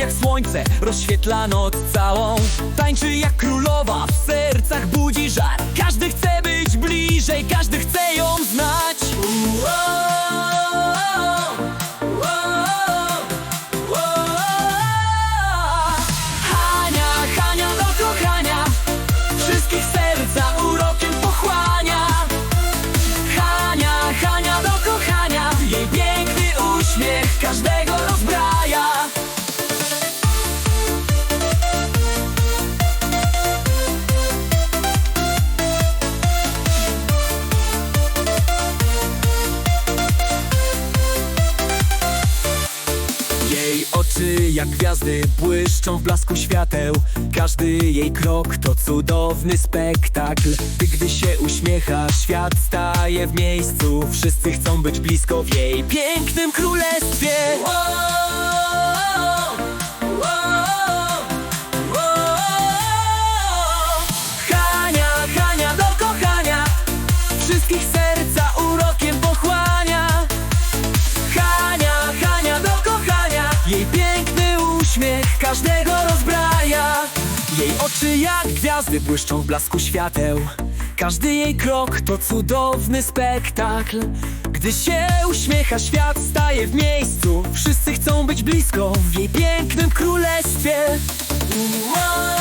jak słońce rozświetla noc całą. Tańczy jak królowa, w sercach budzi żar. Każdy chce być bliżej, każdy chce ją znać. Hania, Hania do kochania Wszystkich serca urokiem pochłania. Hania, Hania do kochania. Jej piękny uśmiech każdego rozbraja jak gwiazdy błyszczą w blasku świateł. Każdy jej krok to cudowny spektakl. Ty gdy się uśmiecha, świat staje w miejscu. Wszyscy chcą być blisko w jej pięknym królestwie. Hania, Hania do kochania. Wszystkich serca urokiem pochłania. Hania, Hania do kochania. Jej każdego rozbraja. Jej oczy jak gwiazdy błyszczą w blasku świateł. Każdy jej krok to cudowny spektakl. Gdy się uśmiecha świat staje w miejscu. Wszyscy chcą być blisko w jej pięknym królestwie. Hania,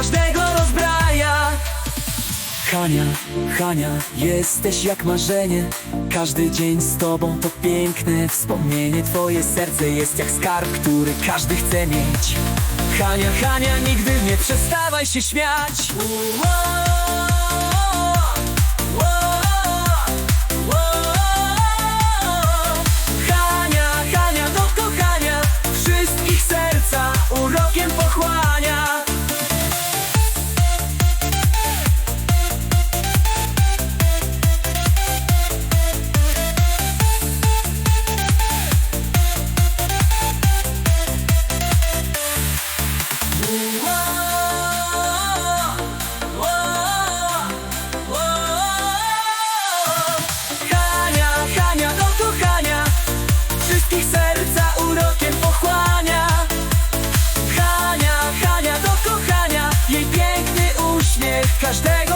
każdego rozbraja. Hania, Hania, jesteś jak marzenie. Każdy dzień z tobą to piękne wspomnienie. Twoje serce jest jak skarb, który każdy chce mieć. Hania, Hania, nigdy nie przestawaj się śmiać каждой